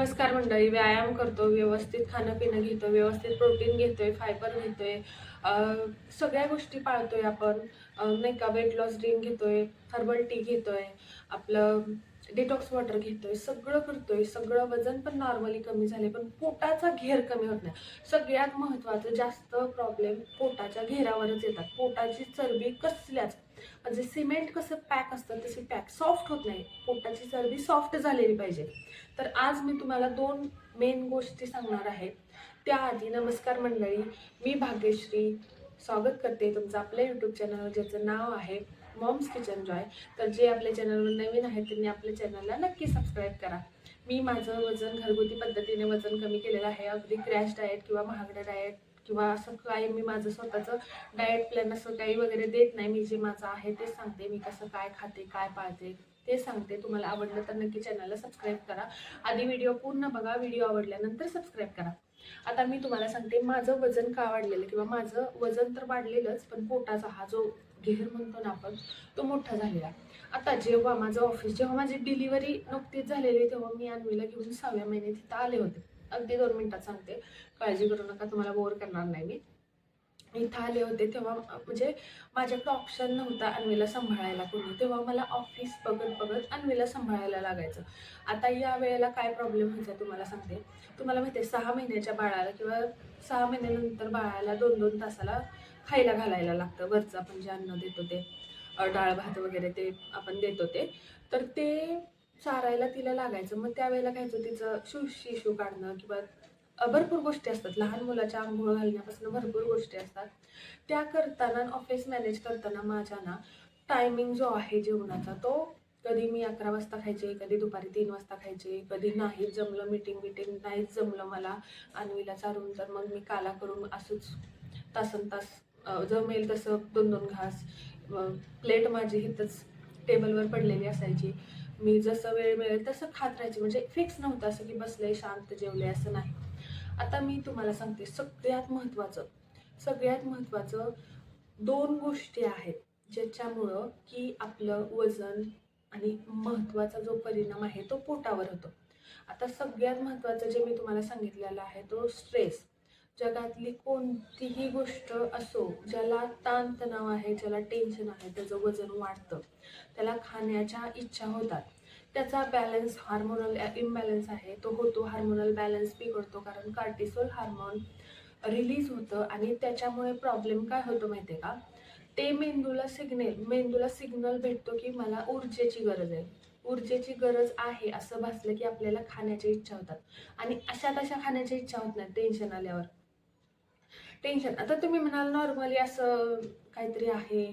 नमस्कार मंडळी व्यायाम करतो व्यवस्थित खाणं पिणं घेतो व्यवस्थित प्रोटीन घेतोय फायबर घेतोय सगळ्या गोष्टी पाळतोय आपण. नाही का वेट लॉस ड्रिंक घेतोय हर्बल टी घेतोय आपलं डिटॉक्स वॉटर घेतोय सगळं करतोय सगळं वजन पण नॉर्मली कमी झाले पण पोटाचा घेर कमी होत नाही. सगळ्यात महत्त्वाचं जास्त प्रॉब्लेम पोटाच्या घेरावरच येतात. पोटाची चरबी कसल्याच म्हणजे सिमेंट कसं पॅक असतं तशी पॅक सॉफ्ट होत नाही. पोटाची चरबी सॉफ्ट झालेली पाहिजे. तर आज मी तुम्हाला दोन मेन गोष्टी सांगणार आहे. त्याआधी नमस्कार मंडळी मी भाग्यश्री. स्वागत करते तुमचं आपल्या यूट्यूब चॅनलवर ज्याचं नाव आहे मॉम्स किचन जॉय तर जे आपल्या चॅनलवर नवीन आहेत त्यांनी आपल्या चॅनलला नक्की सबस्क्राईब करा. मी माझं वजन घरगुती पद्धतीने वजन कमी केलेलं आहे. अगदी क्रॅश डाएट किंवा महागडं डाएट किंवा असं काही मी माझं स्वतःचं डाएट प्लॅन असं काही वगैरे देत नाही. मी जे माझं आहे ते सांगते. मी कसं काय खाते काय पाळते ते सांगते. तुम्हाला आवडलं तर नक्की चॅनलला सबस्क्राईब करा. आधी व्हिडिओ पूर्ण बघा. व्हिडिओ आवडल्यानंतर सबस्क्राईब करा. आता मी तुम्हाला सांगते. माझं वजन का वाढलेलं? किंवा माझं वजन तर वाढलेलंच पण पोटाचा हा जो घेर म्हणतो ना आपण तो मोठा झालेला. आता जेव्हा माझं ऑफिस जेव्हा माझी डिलिव्हरी नुकतीच झालेली तेव्हा मी अन्वीला घेऊन सहाव्या महिन्यात तिथं आले होते. अगदी दोन मिनटात सांगते. काळजी करू नका तुम्हाला बोर करणार नाही मी. इथं आले होते तेव्हा म्हणजे माझ्याकडे ऑप्शन नव्हता अन्वीला सांभाळायला कोणी. तेव्हा मला ऑफिस बघत बघत अन्वीला सांभाळायला लागायचं. आता या वेळेला काय प्रॉब्लेम व्हायचा तुम्हाला सांगते. तुम्हाला माहिती आहे सहा महिन्याच्या बाळाला किंवा सहा महिन्यानंतर बाळाला दोन दोन तासाला खायला घालायला लागतं. वरचं आपण जे अन्न देतो ते डाळ भात वगैरे ते आपण देतो ते. तर ते चारायला तिला लागायचं. मग त्यावेळेला काय होतं तिचं शू शिशू काढणं किंवा भरपूर गोष्टी असतात. लहान मुलाच्या आंघोळ घालण्यापासून भरपूर गोष्टी असतात. त्या करताना ऑफिस मॅनेज करताना माझ्या ना टायमिंग जो आहे जेवणाचा तो कधी मी अकरा वाजता खायचे कधी दुपारी तीन वाजता खायचे कधी नाही जमलं मीटिंग बिटिंग नाहीच जमलं मला. अन्वीला चारून तर मग मी काला करून असंच तासन तास जमेल तसं दोन दोन घास प्लेट माझी हिथंच टेबलवर पडलेली असायची. मी जसं वेळ मिळेल तसं खात राहायची. म्हणजे फिक्स नव्हतं असं की बसले शांत जेवले असं नाही. आता मी तुम्हाला सांगते सगळ्यात महत्त्वाचं सगळ्यात महत्त्वाचं दोन गोष्टी आहेत ज्याच्यामुळं की आपलं वजन आणि महत्त्वाचा जो परिणाम आहे तो पोटावर होतो. आता सगळ्यात महत्त्वाचं जे मी तुम्हाला सांगितलेलं आहे तो स्ट्रेस जगातली कोणतीही गोष्ट असो ज्याला ताणतणाव आहे ज्याला टेन्शन आहे त्याचं वजन वाढतं. त्याला खाण्याच्या इच्छा होतात. त्याचा बॅलन्स हार्मोनल इम्बॅलन्स आहे. तो होतो हार्मोनल बॅलन्स बिघडतो कारण कार्टिसोल हार्मोन रिलीज होतं आणि त्याच्यामुळे प्रॉब्लेम काय होतो माहिती आहे का? ते मेंदूला सिग्नल मेंदूला सिग्नल भेटतो की मला ऊर्जेची गरज आहे. ऊर्जेची गरज आहे असं भासलं की आपल्याला खाण्याची इच्छा होतात. आणि अशा तशा खाण्याची इच्छा होत नाही टेन्शन आल्यावर. टेन्शन. आता तुम्ही म्हणाल नॉर्मली असं काहीतरी आहे.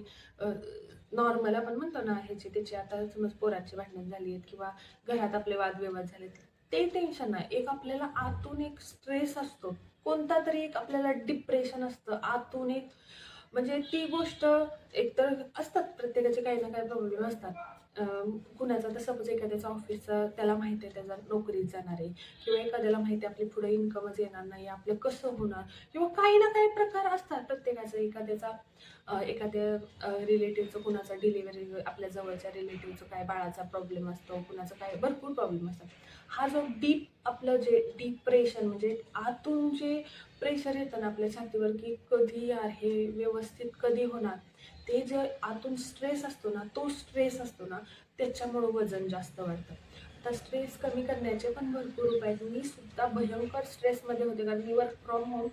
नॉर्मल आपण म्हणतो ना ह्याची त्याची आता समज पोराची भांडण झाली आहेत किंवा घरात आपले वादविवाद झालेत ते टेन्शन नाही. एक आपल्याला आतून एक स्ट्रेस असतो. कोणता तरी एक आपल्याला डिप्रेशन असतं. आतून एक म्हणजे ती गोष्ट एकतर असतात प्रत्येकाचे काही ना काही प्रॉब्लेम असतात. कुणाचा तर सपोज एखाद्याचा ऑफिसचा त्याला माहिती आहे त्याचा नोकरीत जाणार आहे किंवा एखाद्याला माहिती आहे आपली पुढे इन्कमच येणार नाही आपलं कसं होणार किंवा काही ना काही प्रकार असतात प्रत्येकाचं. एखाद्याचा एखाद्या रिलेटिव्हचं कुणाचा डिलिव्हरी आपल्या जवळच्या रिलेटिव्हचं काय बाळाचा प्रॉब्लेम असतो कुणाचा काय भरपूर प्रॉब्लेम असतात. हा जो डीप आपलं जे डिप्रेशन म्हणजे आतून जे प्रेशर येतं ना आपल्या छातीवर की कधी यार हे व्यवस्थित कधी होणार? ते जे आतून स्ट्रेस असतो ना तो स्ट्रेस असतो ना त्याच्यामुळं वजन जास्त वाढतं. आता स्ट्रेस कमी करण्याचे पण भरपूर उपाय आहेत. मी सुद्धा भयंकर स्ट्रेसमध्ये होते कारण मी वर्क फ्रॉम होम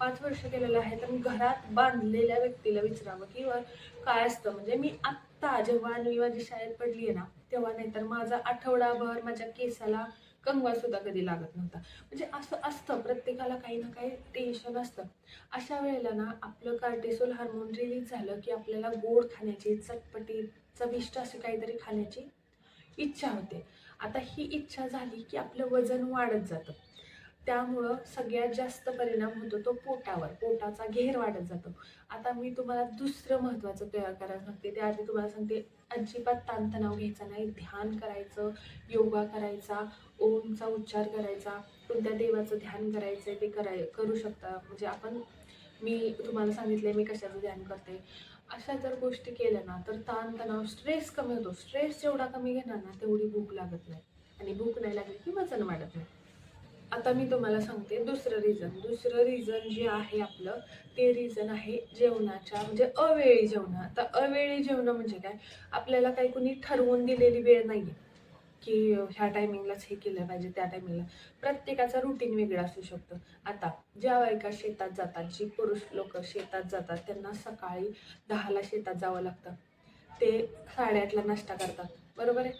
पाच वर्ष केलेलं आहे. तर मी घरात बांधलेल्या व्यक्तीला विचारावं की वर काय असतं? म्हणजे मी आत्ता जेव्हा मी माझी शाळेत पडली आहे ना तेव्हा नाही तर माझा आठवडाभर माझ्या केसाला कंगवा सुद्धा कधी लागत नव्हता. म्हणजे असं असतं प्रत्येकाला काही ना काही टेन्शन असतं. अशा वेळेला ना आपलं कार्टिसोल हार्मोन रिलीज झालं की आपल्याला गोड खाण्याची चटपटी चविष्ट असे काहीतरी खाण्याची इच्छा होते. आता ही इच्छा झाली की आपलं वजन वाढत जातं. त्यामुळं सगळ्यात जास्त परिणाम होतो तो पोटावर. पोटाचा घेर वाढत जातो. आता मी तुम्हाला दुसरं महत्त्वाचं तयार करायला सांगते. त्याआधी तुम्हाला सांगते अजिबात ताणतणाव घ्यायचा नाही. ध्यान करायचं योगा करायचा ओमचा उच्चार करायचा कोणत्या देवाचं ध्यान करायचं ते कराय करू शकता. म्हणजे आपण मी तुम्हाला सांगितले मी कशाचं ध्यान करते. अशा जर गोष्टी केल्या ना तर ताणतणाव स्ट्रेस कमी होतो. स्ट्रेस जेवढा कमी घेणार ना तेवढी भूक लागत नाही. आणि भूक नाही लागली की वजन वाढत नाही. आता मी तुम्हाला सांगते दुसरं रिझन दुसरं रिझन जे आहे आपलं ते रिझन आहे जेवणाच्या म्हणजे अवेळी जेवण. आता अवेळी जेवण म्हणजे काय? आपल्याला काही कुणी ठरवून दिलेली वेळ नाही आहे की ह्या टायमिंगलाच हे केलं पाहिजे त्या टायमिंगला प्रत्येकाचा रुटीन वेगळा असू शकतो. आता ज्या बायका शेतात जातात जी पुरुष लोक शेतात जातात त्यांना सकाळी दहाला शेतात जावं लागतं. ते साडेआठला नाश्ता करतात. बरोबर आहे?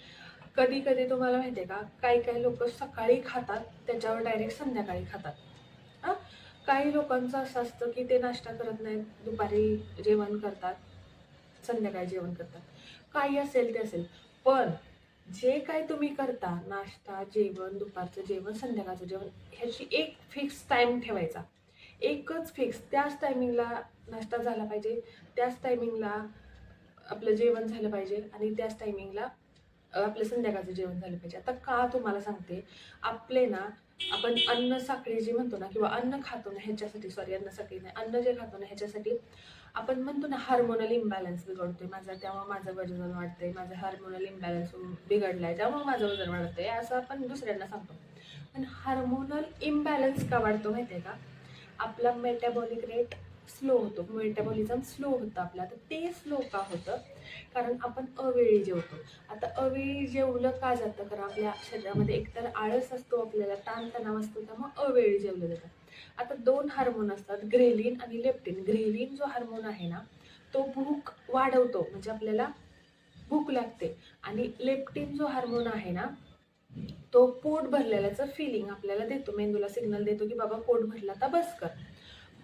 कधी कधी तुम्हाला माहिती आहे का काही काही लोक सकाळी खातात त्याच्यावर डायरेक्ट संध्याकाळी खातात. हां? काही लोकांचं असं असतं की ते नाश्ता करत नाहीत दुपारी जेवण करतात संध्याकाळी जेवण करतात. काही असेल ते असेल पण जे काय तुम्ही करता नाश्ता जेवण दुपारचं जेवण संध्याकाळचं जेवण ह्याची एक फिक्स टाईम ठेवायचा. एकच फिक्स त्याच टायमिंगला नाश्ता झाला पाहिजे त्याच टायमिंगला आपलं जेवण झालं पाहिजे आणि त्याच टायमिंगला आपलं संध्याकाळचं जेवण झालं पाहिजे. आता का तुम्हाला सांगते आपले ना आपण अन्न साखळी जी म्हणतो ना किंवा अन्न खातो ना ह्याच्यासाठी सॉरी अन्न साखळी नाही अन्न जे खातो ना ह्याच्यासाठी आपण म्हणतो ना हार्मोनल इम्बॅलन्स बिघडतोय माझा त्यामुळे माझं वजन वाढतंय माझं हार्मोनल इम्बॅलन्स बिघडलाय त्यामुळे माझं वजन वाढतंय असं आपण दुसऱ्यांना सांगतो. पण हार्मोनल इम्बॅलन्स का वाढतो माहिती आहे का? आपला मेटाबॉलिक रेट स्लो होतो. मेटाबॉलिझम स्लो होतं आपला. तर ते स्लो का होतं? कारण आपण अवेळी जेवतो. आता अवेळी जेवलं का जातं? कारण आपल्या शरीरामध्ये एकतर आळस असतो आपल्याला ताणतणाव असतो त्यामुळे अवेळी जेवलं जातं. आता दोन हार्मोन असतात ग्रेलिन आणि लेप्टिन ग्रेलिन जो हार्मोन आहे ना तो भूक वाढवतो. म्हणजे आपल्याला भूक लागते. आणि लेप्टिन जो हार्मोन आहे ना तो पोट भरलेल्याचं फिलिंग आपल्याला देतो. मेंदूला सिग्नल देतो की बाबा पोट भरला तर बस कर.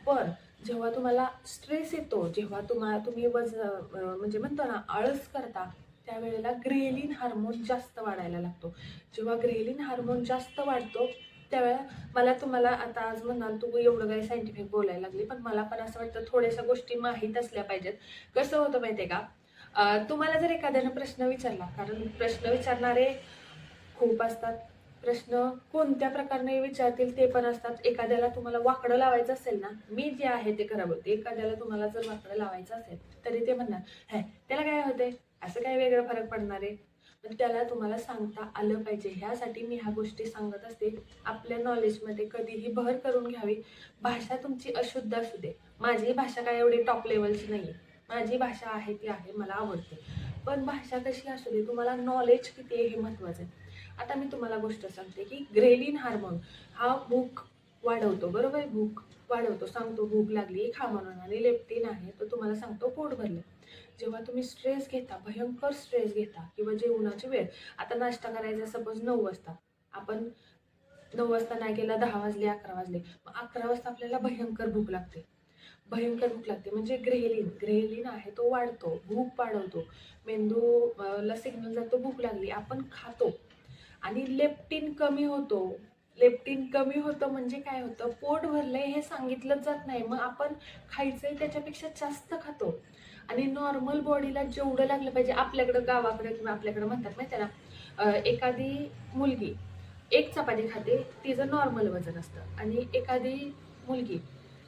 पण जेव्हा तुम्हाला स्ट्रेस येतो जेव्हा तुम्हाला तुम्ही वज म्हणजे म्हणतो ना आळस करता त्यावेळेला ग्रेलिन हार्मोन जास्त वाढायला लागतो. जेव्हा ग्रेलिन हार्मोन जास्त वाढतो त्यावेळेला मला तुम्हाला आता आज म्हणाल तू एवढं काही सायंटिफिक बोलायला लागली पण मला पण असं वाटतं थोड्याशा गोष्टी माहीत असल्या पाहिजेत. कसं होतं माहिती आहे का तुम्हाला जर एखाद्यानं प्रश्न विचारला कारण प्रश्न विचारणारे खूप असतात. प्रश्न कोणत्या प्रकारने विचारतील ते पण असतात. एखाद्याला तुम्हाला वाकडं लावायचं असेल ना मी जे आहे ते खरं बोलते एखाद्याला तुम्हाला जर वाकडं लावायचं असेल तरी ते म्हणणार हॅ त्याला काय होते असं काय वेगळं फरक पडणार आहे? पण त्याला तुम्हाला सांगता आलं पाहिजे. ह्यासाठी मी ह्या गोष्टी सांगत असते. आपल्या नॉलेजमध्ये कधीही भर करून घ्यावी. भाषा तुमची अशुद्ध असू दे. माझी भाषा काय एवढी टॉप लेवलची नाही आहे माझी भाषा आहे ती आहे मला आवडते. पण भाषा कशी असू दे तुम्हाला नॉलेज किती आहे हे महत्त्वाचं आहे. आता मी तुम्हाला गोष्ट सांगते की ग्रेलिन हार्मोन हा भूक वाढवतो बरोबर? आहे भूक वाढवतो सांगतो भूक लागली एक हार्मोन आणि लेप्टिन आहे तो तुम्हाला सांगतो पोट भरले. जेव्हा तुम्ही स्ट्रेस घेता भयंकर स्ट्रेस घेता किंवा जेवणाची वेळ आता नाश्ता करायचा सपोज नऊ वाजता. आपण नऊ वाजता नाही केला दहा वाजले अकरा वाजले मग अकरा वाजता आपल्याला भयंकर भूक लागते. भयंकर भूक लागते म्हणजे ग्रेलिन ग्रेलिन आहे तो वाढतो भूक वाढवतो. मेंदूला सिग्नल जातो भूक लागली आपण खातो. आणि लेप्टिन कमी होतो. लेप्टिन कमी होतं म्हणजे काय होतं? पोट भरलंय हे सांगितलं जात नाही. मग आपण खायचंय त्याच्यापेक्षा जास्त खातो. आणि नॉर्मल बॉडीला जेवढं लागलं पाहिजे आपल्याकडं गावाकडं किंवा आपल्याकडं म्हणतात माहिती ना एखादी मुलगी एक चपाती खाते तिचं नॉर्मल वजन असतं. आणि एखादी मुलगी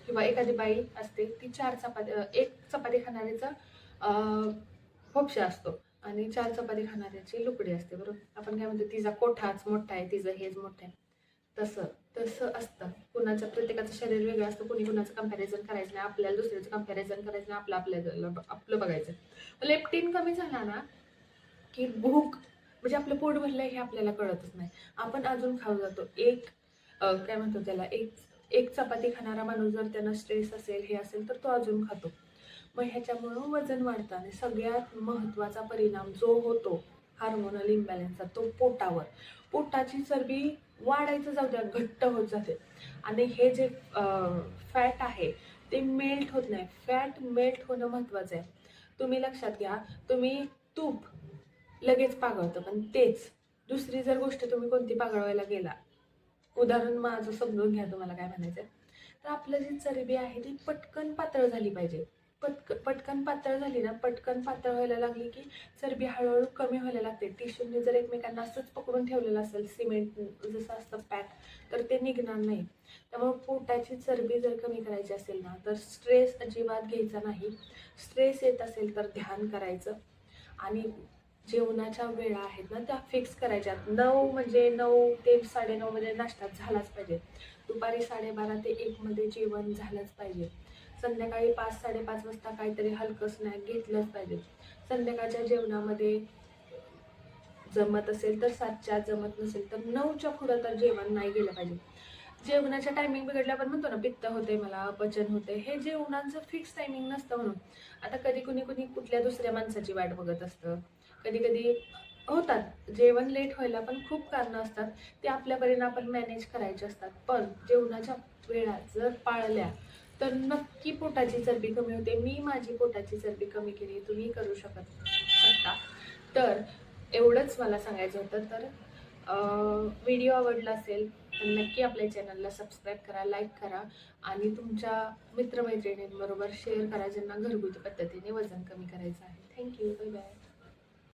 किंवा एखादी बाई असते ती चार चपाती एक चपाती खाणाऱ्याचा पक्ष फोपशा असतो. आणि चार चपाती खाणाऱ्याची लुकडी असते बरोबर? आपण काय म्हणतो तिचा कोठाच मोठा आहे तिचं हेच मोठं आहे. तसं तसं असतं. कुणाचं प्रत्येकाचं शरीर वेगळं असतं. कुणी कुणाचं कंपॅरिझन करायचं नाही. आपल्याला दुसऱ्याचं कंपॅरिझन करायचं नाही. आपलं आपल्याला आपलं बघायचं लेप्टिन कमी झाला ना की भूक म्हणजे आपलं पोट भरलं हे आपल्याला कळतच नाही. आपण अजून खाऊ जातो. एक काय म्हणतो त्याला एक एक चपाती खाणारा माणूस जर त्यांना स्ट्रेस असेल हे असेल तर तो अजून खातो. मग ह्याच्यामुळं वजन वाढतं आणि सगळ्यात महत्त्वाचा परिणाम जो होतो हार्मोनल इम्बॅलन्सचा तो पोटावर. पोटाची चरबी वाढायचं जाऊ द्या घट्ट होत जाते. आणि हे जे फॅट आहे ते मेल्ट होत नाही. फॅट मेल्ट होणं महत्त्वाचं आहे. तुम्ही लक्षात घ्या तुम्ही तूप लगेच पागळतं पण तेच. दुसरी जर गोष्ट तुम्ही कोणती पागळवायला गेला उदाहरण माझं समजून घ्या तुम्हाला काय म्हणायचं तर आपलं जी चरबी आहे ती पटकन पातळ झाली पाहिजे. पटक पटकन पातळ झाली ना पटकन पातळ व्हायला लागली की चरबी हळूहळू कमी व्हायला लागते. टिश्यूने जर एकमेकांना असंच पकडून ठेवलेलं असेल सिमेंट जसं असतं पॅक तर ते निघणार नाही. त्यामुळे पोटाची चरबी जर कमी करायची असेल ना तर स्ट्रेस अजिबात घ्यायचा नाही. स्ट्रेस येत असेल तर ध्यान करायचं. आणि जेवणाच्या वेळा आहेत ना त्या फिक्स करायच्या. नऊ म्हणजे नऊ ते साडेनऊमध्ये नाश्ता झालाच पाहिजे. दुपारी साडेबारा ते एकमध्ये जेवण झालंच पाहिजे. संध्याकाळी पाच साडेपाच वाजता काहीतरी हलकं स्नॅक घेतलंच पाहिजे. संध्याकाळच्या जेवणामध्ये जमत असेल तर सातच्या आत जमत नसेल तर नऊच्या पुढं तर जेवण नाही गेलं पाहिजे. जेवणाच्या टायमिंग बिघडल्या म्हणतो ना पित्त होते मला अपचन होते हे जेवणाचं फिक्स टायमिंग नसतं म्हणून. आता कधी कुणी कुणी कुठल्या दुसऱ्या माणसाची वाट बघत असतं. कधी कधी होतात. जेवण लेट व्हायला पण खूप कारणं असतात. ते आपल्यापर्यंत आपण मॅनेज करायचे असतात. पण जेवणाच्या वेळा जर पाळल्या तर नक्की पोटाची चरबी कमी होते. मी माझी पोटाची चरबी कमी केली. तुम्ही करू शकत शकता. तर एवढंच मला सांगायचं होतं. तर व्हिडिओ आवडला असेल तर नक्की आपल्या चॅनलला सबस्क्राईब करा लाईक करा आणि तुमच्या मित्रमैत्रिणींबरोबर शेअर करा ज्यांना घरगुती पद्धतीने वजन कमी करायचं आहे. Thank you. Bye bye.